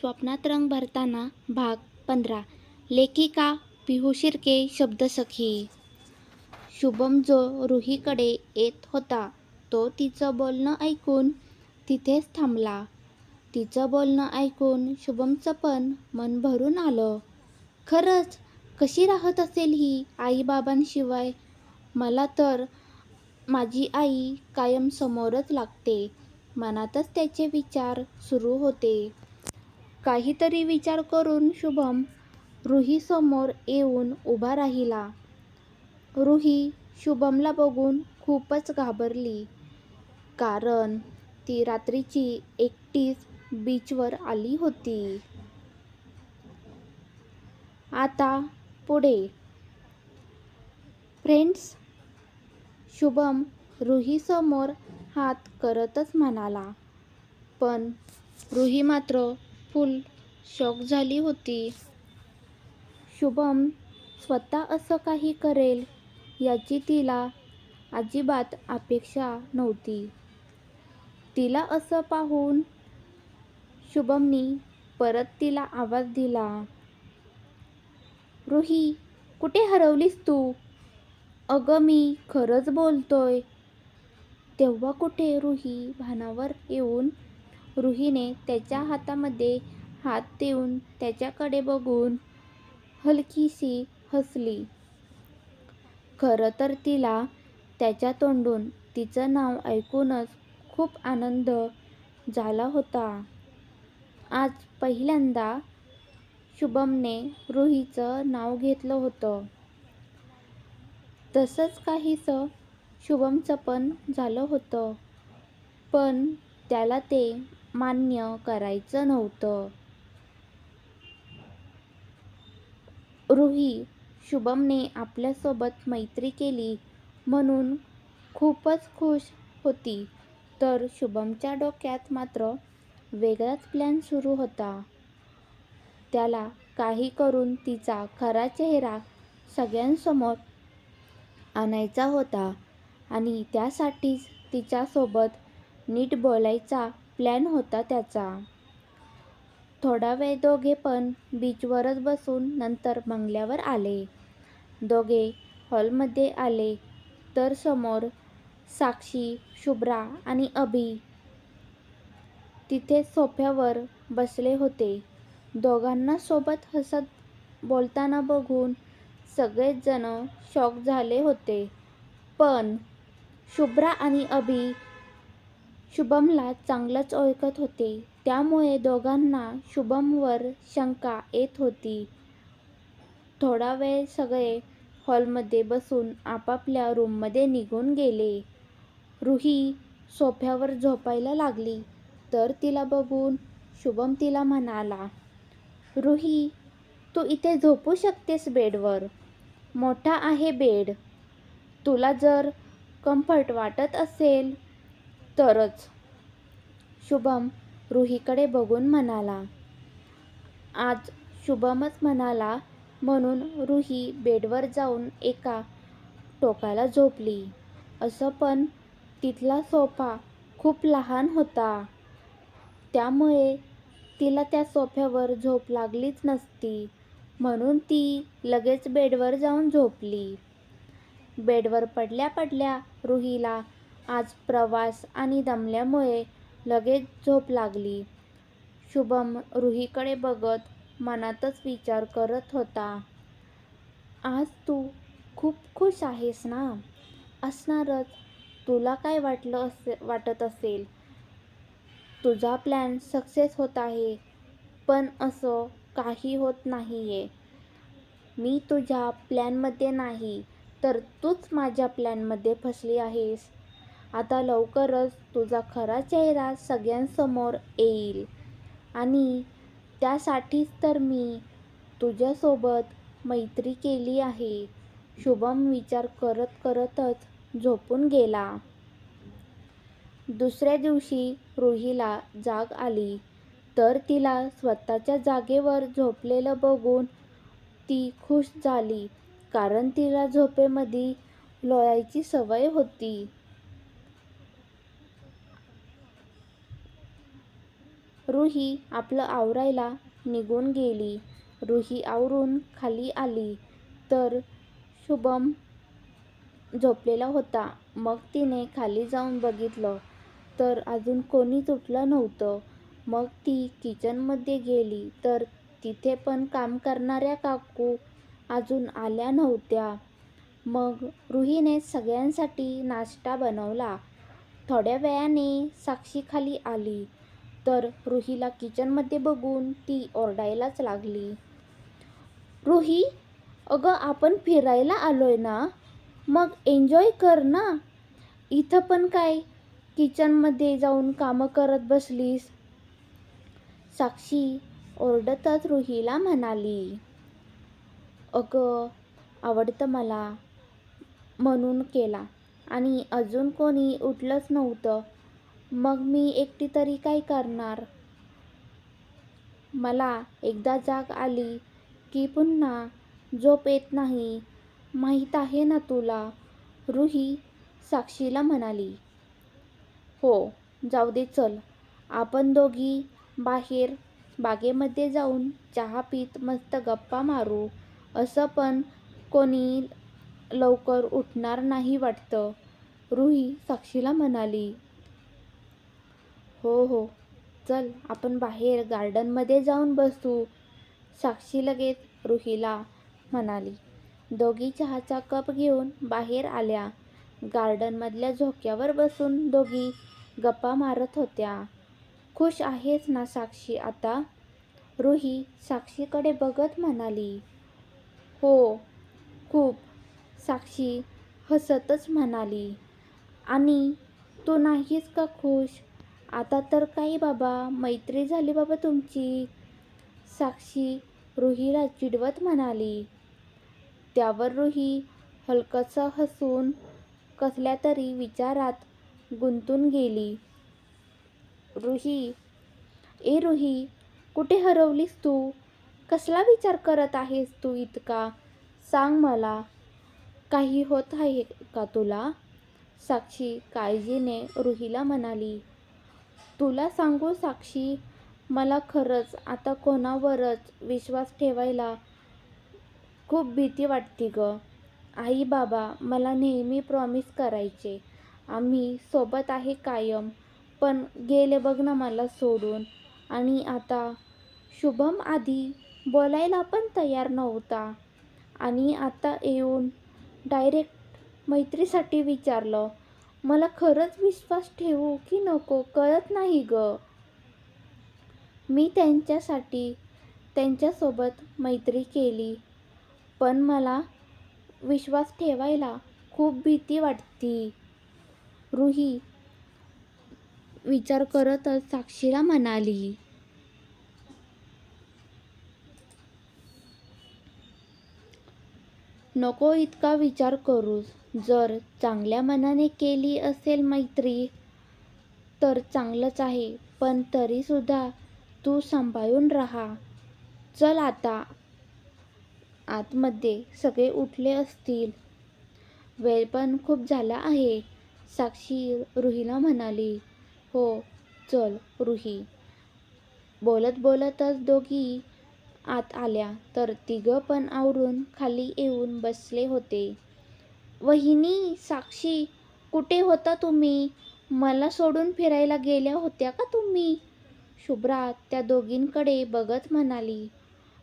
स्वप्नात रंग भरताना भाग पंधरा. लेखिका पिहू शिर्के शब्दसखी शुभम जो रुहीकडे येत होता तो तिचं बोलणं ऐकून तिथेच थांबला. तिचं बोलणं ऐकून शुभमचं पण मन भरून आलं. खरंच कशी राहत असेल ही आईबाबांशिवाय? मला तर माझी आई कायम समोरच लागते. मनातच त्याचे विचार सुरू होते. काहीतरी विचार करून शुभम रुहीसमोर येऊन उभा राहिला. रुही शुभमला बघून खूपच घाबरली कारण ती रात्रीची एकटीच बीचवर आली होती. आता पुढे. फ्रेंड्स शुभम रुहीसमोर हात करतच म्हणाला पण रुही मात्र फुल शॉक झाली होती. शुभम स्वतः असं काही करेल याची तिला अजिबात अपेक्षा नव्हती. तिला असं पाहून शुभमनी परत तिला आवाज दिला. रुही कुठे हरवलीस तू? अगं मी खरंच बोलतोय. तेव्हा कुठे रुही? भानावर येऊन रुहीने त्याच्या हातामध्ये हात देऊन त्याच्याकडे बघून हलकीशी हसली. खरं तर तिला त्याच्या तोंडून तिचं नाव ऐकूनच खूप आनंद झाला होता. आज पहिल्यांदा शुभमने रुहीचं नाव घेतलं होतं. तसंच काहीसं शुभमचं पण झालं होतं. पण त्याला ते मान्य करायचं नव्हतं. रुही शुभमने आपल्यासोबत मैत्री केली म्हणून खूपच खुश होती. तर शुभमच्या डोक्यात मात्र वेगळाच प्लॅन सुरू होता. त्याला काही करून तिचा खरा चेहरा सगळ्यांसमोर आणायचा होता आणि त्यासाठीच तिच्यासोबत नीट बोलायचा प्लॅन होता त्याचा. थोडा वेळ दोघे पण बीचवरच बसून नंतर बंगल्यावर आले. दोघे हॉलमध्ये आले तर समोर साक्षी शुभ्रा आणि अभि. तिथे सोफ्यावर बसले होते. दोघांना सोबत हसत बोलताना बघून सगळेच जण शॉक झाले होते. पण शुभ्रा आणि अभि शुभमला चांगलंच ओळखत होते. त्यामुळे दोघांना शुभमवर शंका येत होती. थोडा वेळ सगळे हॉलमध्ये बसून आपापल्या रूममध्ये निघून गेले. रुही सोफ्यावर झोपायला लागली तर तिला बघून शुभम तिला म्हणाला रुही तू इथे झोपू शकतेस बेडवर. मोठा आहे बेड. तुला जर कम्फर्ट वाटत असेल तरच. शुभम रुहीकडे बघून म्हणाला आज शुभमच म्हणाला म्हणून रुही बेडवर जाऊन एका टोकाला झोपली. असं पण तिथला सोफा खूप लहान होता. त्यामुळे तिला त्या सोफ्यावर झोप लागलीच नसती. म्हणून ती लगेच बेडवर जाऊन झोपली. बेडवर पडल्या पडल्या रुहीला आज प्रवास आणि दमल्यामुळे लगेच झोप लागली. शुभम रुहीकडे बघत मनातच विचार करत होता आज तू खूप खुश आहेस ना? असणारच तुला काय वाटलं असे वाटत असेल? तुझा प्लॅन सक्सेस होत आहे पण असं काही होत नाही आहे मी तुझ्या प्लॅनमध्ये नाही तर तूच माझ्या प्लॅनमध्ये फसली आहेस. आता लवकरच तुझा खरा चेहरा सगळ्यांसमोर येईल. आणि त्यासाठीच तर मी तुझ्यासोबत मैत्री केली आहे. शुभम विचार करत करतच झोपून गेला. दुसऱ्या दिवशी रुहीला जाग आली. तर तिला स्वतःच्या जागेवर झोपलेलं बघून ती खुश झाली कारण तिला झोपेमध्ये लोळायची सवय होती. रुही आपलं आवरायला निघून गेली. रुही आवरून खाली आली. तर शुभम झोपलेला होता. मग तिने खाली जाऊन बघितलं. तर अजून कोणीच उठलं नव्हतं. मग ती किचनमध्ये गेली. तर तिथे पण काम करणाऱ्या काकू अजून आल्या नव्हत्या. मग रुहीने सगळ्यांसाठी नाश्ता बनवला. थोड्या वेळाने साक्षी खाली आली. तर रुहीला किचनमध्ये बघून ती ओरडायलाच लागली. रुही अगं आपण फिरायला आलोय ना? मग एन्जॉय कर ना. इथं पण काय? किचनमध्ये जाऊन कामं करत बसलीस. साक्षी ओरडतच रुहीला म्हणाली. अगं आवडतं मला म्हणून केला. आणि अजून कोणी उठलंच नव्हतं. मग मी एकटी तरी काय करणार? मला एकदा जाग आली की पुन्हा झोप येत नाही. माहीत आहे ना तुला? रुही साक्षीला म्हणाली. हो जाऊ दे चल. आपण दोघी बाहेर बागेमध्ये जाऊन चहा पीत मस्त गप्पा मारू. असं पण कोणी लवकर उठणार नाही वाटतं. रुही साक्षीला म्हणाली. हो हो. चल आपण बाहेर गार्डनमध्ये जाऊन बसू साक्षी लगेच रुहीला म्हणाली. दोघी चहाचा कप घेऊन बाहेर आल्या. गार्डनमधल्या झोक्यावर बसून दोघी गप्पा मारत होत्या. खुश आहेस ना साक्षी आता? रुही साक्षीकडे बघत म्हणाली. हो खूप साक्षी हसतच म्हणाली. आणि तू नाहीस का खुश? आता तर काही बाबा मैत्री झाली बाबा तुमची. साक्षी रुहीला चिडवत म्हणाली. त्यावर रुही हलकंसं हसून कसल्या तरी विचारात गुंतून गेली. रुही ए रुही कुठे हरवलीस तू? कसला विचार करत आहेस तू इतका? सांग मला. काही होत आहे का तुला? साक्षी काळजीने रुहीला म्हणाली. तुला सांगू साक्षी मला खरंच आता कोणावरच विश्वास ठेवायला खूप भीती वाटते ग. आई बाबा मला नेहमी प्रॉमिस करायचे. आम्ही सोबत आहे कायम पण गेले बघ ना मला सोडून. आणि आता शुभम आधी बोलायला पण तयार नव्हता. आणि आता येऊन डायरेक्ट मैत्रीसाठी विचारलं मला खरंच विश्वास ठेवू की नको? कळत नाही ग. मी त्यांच्यासाठी त्यांच्यासोबत मैत्री केली पण मला विश्वास ठेवायला खूप भीती वाटती. रुही विचार करतच साक्षीला म्हणाली. नको इतका विचार करूस. जर चांगल्या मनाने केली असेल मैत्री तर चांगलंच आहे. पण तरीसुद्धा तू सांभाळून राहा. चल आता. आतमध्ये सगळे उठले असतील. वेळ पण खूप झाला आहे. साक्षी रुहीला म्हणाली हो चल रुही. बोलत बोलतच दोघी आत आल्या. तर तिघं पण आवरून खाली येऊन बसले होते. वहिनी साक्षी कुठे होता तुम्ही? मला सोडून फिरायला गेल्या होत्या का तुम्ही? शुभ्रा त्या दोघींकडे बघत म्हणाली.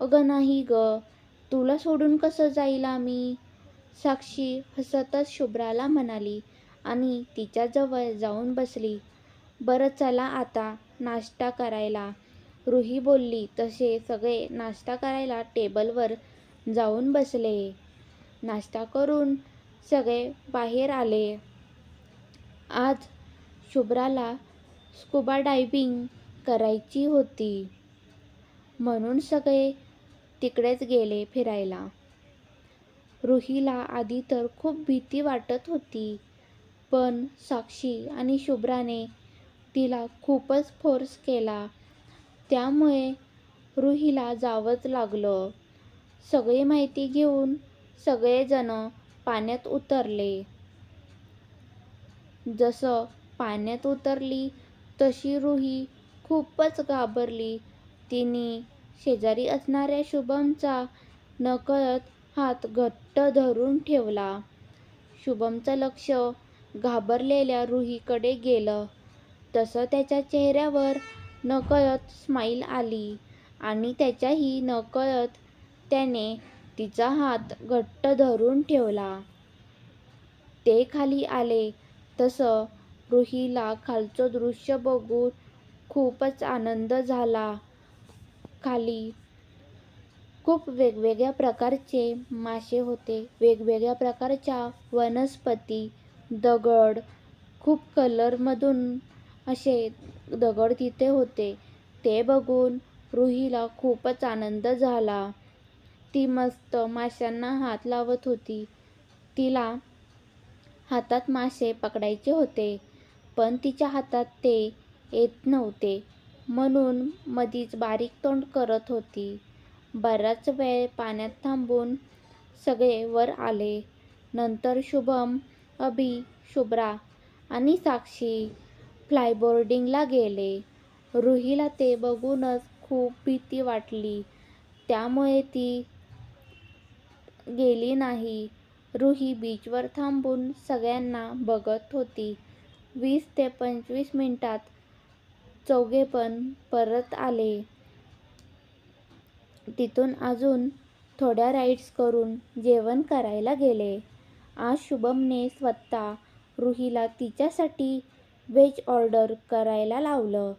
अगं नाही ग तुला सोडून कसं जाईल आम्ही? साक्षी हसतच शुभ्राला म्हणाली आणि तिच्याजवळ जाऊन बसली. बरं चला आता नाश्ता करायला. रुही बोलली तसे सगळे नाश्ता करायला टेबलवर जाऊन बसले. नाश्ता करून सगळे बाहेर आले. आज शुभ्राला स्कुबा डायविंग करायची होती. म्हणून सगळे तिकडेच गेले फिरायला. रुहीला आधी तर खूप भीती वाटत होती पण साक्षी आणि शुभ्राने तिला खूपच फोर्स केला. त्यामुळे रुहीला जावंच लागलं. सगळी माहिती घेऊन सगळेजण पाण्यात उतरले जसं पाण्यात उतरली तशी रुही खूपच घाबरली. तिने शेजारी असणाऱ्या शुभमचा नकळत हात घट्ट धरून ठेवला. शुभमचं लक्ष घाबरलेल्या रुहीकडे गेलं तसं त्याच्या चेहऱ्यावर नकळत स्माईल आली आणि त्याच्याही नकळत त्याने तिचा हात घट्ट धरून ठेवला. ते खाली आले तसं रुहीला खालचं दृश्य बघून खूपच आनंद झाला. खाली खूप वेगवेगळ्या प्रकारचे मासे होते. वेगवेगळ्या प्रकारच्या वनस्पती, दगड, खूप कलरमधून असे दगड तिथे होते. ते बघून रुहीला खूपच आनंद झाला. ती मस्त माशांना हात लावत होती. तिला हातात मासे पकडायचे होते पण तिच्या हातात ते येत नव्हते म्हणून मधीच बारीक तोंड करत होती. बराच वेळ पाण्यात थांबून सगळे वर आले. नंतर शुभम, अभि, शुभ्रा आणि साक्षी फ्लायबोर्डिंगला गेले. रुहीला ते बघूनच खूप भीती वाटली त्यामुळे ती गेली नाही. रुही बीचवर थांबून सगळ्यांना बघत होती. वीस ते पंचवीस मिनटात चौघे पण परत आले. तिथून अजून थोड्या राईड्स करून जेवण करायला गेले. आज शुभमने स्वतः रुहीला तिच्यासाठी व्हेज ऑर्डर करायला लावलं.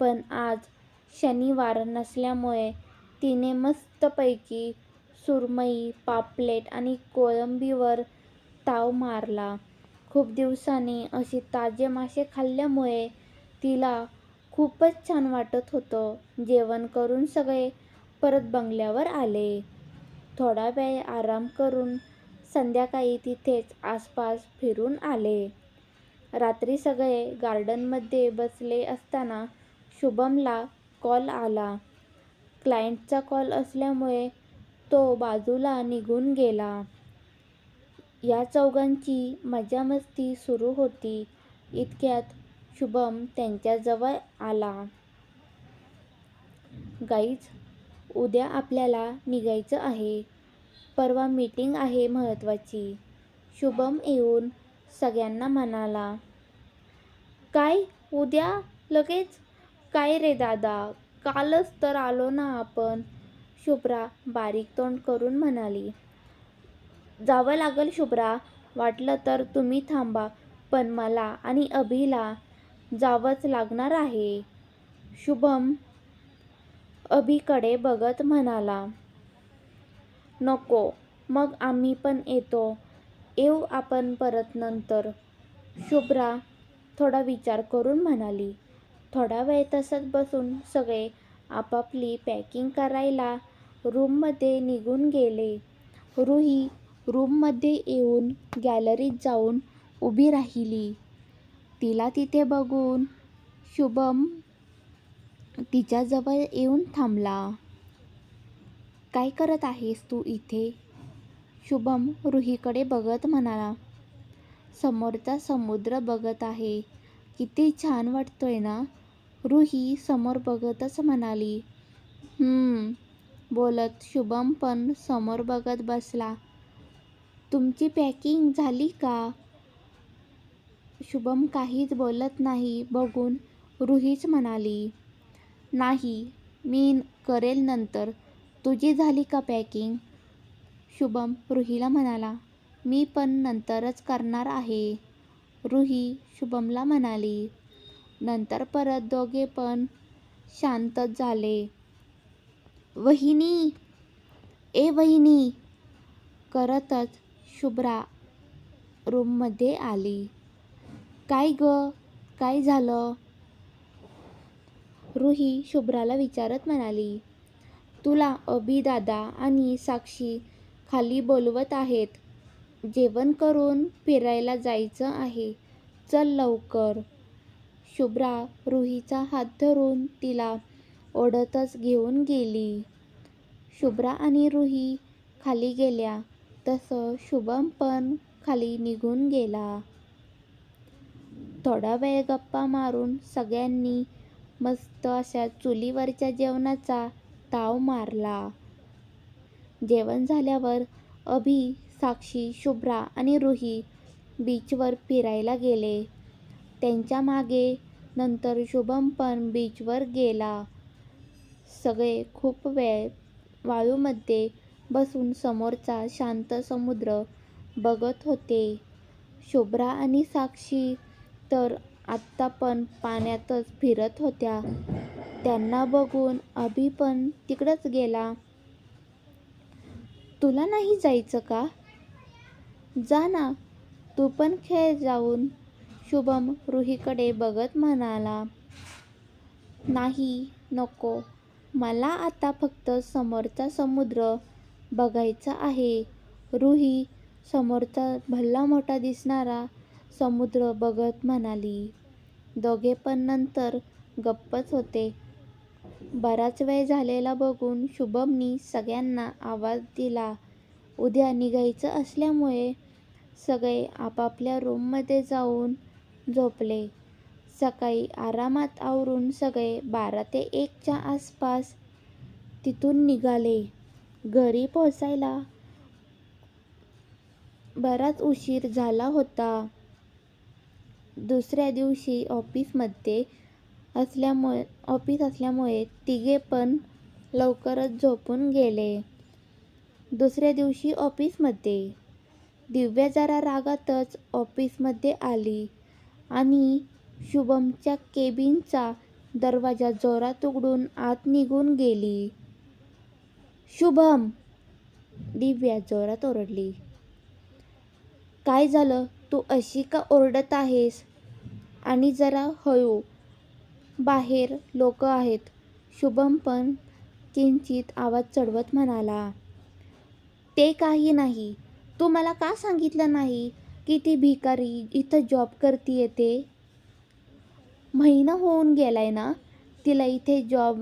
पण आज शनिवार नसल्यामुळे तिने मस्तपैकी सुरमई, पापलेट आणि कोळंबीवर ताव मारला. खूप दिवसांनी असे ताजे मासे खाल्ल्यामुळे तिला खूपच छान वाटत होतं. जेवण करून सगळे परत बंगल्यावर आले. थोडा वेळ आराम करून संध्याकाळी तिथेच आसपास फिरून आले. रात्री सगळे गार्डनमध्ये बसले असताना शुभमला कॉल आला. क्लायंटचा कॉल असल्यामुळे तो बाजूला निघून गेला. या चौघांची मजामस्ती सुरू होती. इतक्यात शुभम त्यांच्याजवळ आला. गाईज, उद्या आपल्याला निघायचं आहे. परवा मीटिंग आहे महत्त्वाची. शुभम येऊन सगळ्यांना म्हणाला. काय उद्या लगेच? काय रे दादा, कालच तर आलो ना आपण शुभ्रा बारीक तोंड करून म्हणाली. जावं लागेल शुभ्रा, वाटलं तर तुम्ही थांबा पण मला आणि अभिला जावंच लागणार आहे. शुभम अभिकडे बघत म्हणाला. नको, मग आम्ही पण येतो. येऊ आपण परत नंतर शुभ्रा थोडा विचार करून म्हणाली. थोडा वेळ तसंच बसून सगळे आपापली पॅकिंग करायला रूममध्ये निघून गेले. रुही रूममध्ये येऊन गॅलरीत जाऊन उभी राहिली. तिला तिथे बघून शुभम तिच्याजवळ येऊन थांबला. काय करत आहेस तू इथे? शुभम रुहीकडे बघत म्हणाला. समोरचा समुद्र बघत आहे. किती छान वाटतोय ना? रुही समोर बघतच म्हणाली. बोलत शुभम पण समोर बघत बसला. तुमची पॅकिंग झाली का? शुभम काहीच बोलत नाही बघून रुहीच म्हणाली. नाही, मी करेल नंतर. तुझी झाली का पॅकिंग? शुभम रुहीला म्हणाला. मी पण नंतरच करणार आहे. रुही शुभमला म्हणाली. नंतर परत दोघे पण शांतच झाले. वहिनी, ए वहिनी करतच शुभ्रा रूममध्ये आली. काय गं, काय झालं? रुही शुभ्राला विचारत म्हणाली. तुला अभिदादा आणि साक्षी खाली बोलवत आहेत. जेवण करून फिरायला जायचं आहे. चल लवकर. शुभ्रा रुहीचा हात धरून तिला ओढतच घेऊन गेली. शुभ्रा आणि रुही खाली गेल्या तसं शुभम पण खाली निघून गेला. थोडा वेळ गप्पा मारून सगळ्यांनी मस्त अशा चुलीवरच्या जेवणाचा ताव मारला. जेवण झाल्यावर अभि, साक्षी, शुभ्रा आणि रुही बीचवर फिरायला गेले. त्यांच्या मागे नंतर शुभम पण बीचवर गेला. सगळे खूप वेळ वाळूमध्ये बसून समोरचा शांत समुद्र बघत होते. शुभ्रा आणि साक्षी तर आत्ता पण पाण्यातच फिरत होत्या. त्यांना बघून अभि पण तिकडंच गेला. तुला नाही जायचं का? जा ना तू पण खेळ जाऊन, शुभम रुहीकडे बघत म्हणाला. नाही, नको. मला आता फक्त समोरचा समुद्र बघायचा आहे. रुही समोरचा भल्ला मोठा दिसणारा समुद्र बघत म्हणाली. दोघे पण नंतर गप्पच होते. बराच वेळ झालेला बघून शुभमनी सगळ्यांना आवाज दिला. उद्या निघायचं असल्यामुळे सगळे आपापल्या रूममध्ये जाऊन झोपले. सकाळी आरामात आवरून सगळे बारा ते एकच्या आसपास तिथून निघाले. घरी पोचायला बराच उशीर झाला होता. दुसऱ्या दिवशी ऑफिसमध्ये असल्यामुळे ऑफिस असल्यामुळे तिघे पण लवकरच झोपून गेले. दुसऱ्या दिवशी ऑफिसमध्ये दिव्या जरा रागातच ऑफिसमध्ये आली आणि शुभमच्या केबिनचा दरवाजा जोरात उघडून आत निघून गेली. शुभम! दिव्या जोरात ओरडली. काय झालं तू अशी का ओरडत आहेस? आणि जरा हळू. बाहेर लोक आहेत. शुभम पण किंचित आवाज चढवत म्हणाला. ते काही नाही. तू मला का सांगितलं नाही की ती भिकारी इथं जॉब करती येते महिना होऊन गेला आहे ना तिला इथे जॉब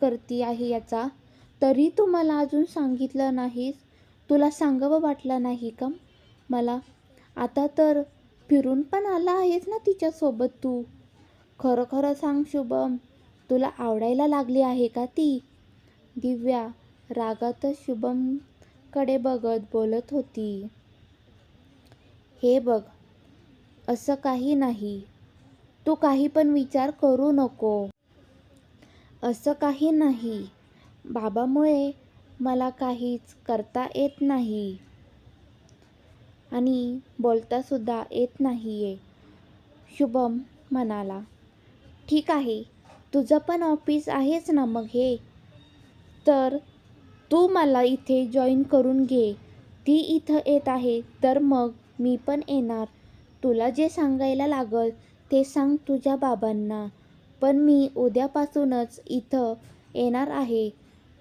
करती आहे याचा, तरी तू मला अजून सांगितलं नाहीस. तुला सांगावं वाटलं नाही का मला? आता तर फिरून पण आला आहेस ना तिच्यासोबत तू. खरं खरं सांग शुभम, तुला आवडायला लागली आहे का ती? दिव्या रागातच शुभमकडे बघत बोलत होती. हे बघ, असं काही नाही. तू काही पण विचार करू नको. असं काही नाही. बाबामुळे मला काहीच करता येत नाही. आणि बोलतासुद्धा येत नाहीये. शुभम म्हणाला. ठीक आहे. तुझं पण ऑफिस आहेच ना मग हे. तर तू मला इथे जॉईन करून घे. ती इथं येत आहे तर मग मी पण येणार. तुला जे सांगायला लागलं ते सांग तुझ्या बाबांना. पण मी उद्यापासूनच इथं येणार आहे.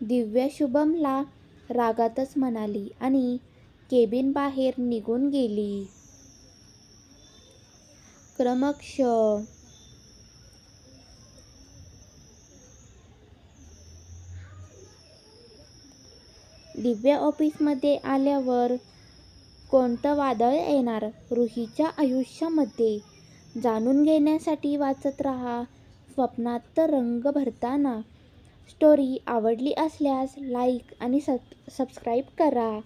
दिव्या शुभमला रागातच म्हणाली आणि केबिन बाहेर निघून गेली. क्रमक्ष दिव्या ऑफिसमध्ये आल्यावर कोणतं वादळ येणार रुहीच्या आयुष्यामध्ये? जाणून घेण्यासाठी वाचत राहा स्वप्नात रंग भरताना. स्टोरी आवडली असल्यास लाईक आणि सबस्क्राईब करा.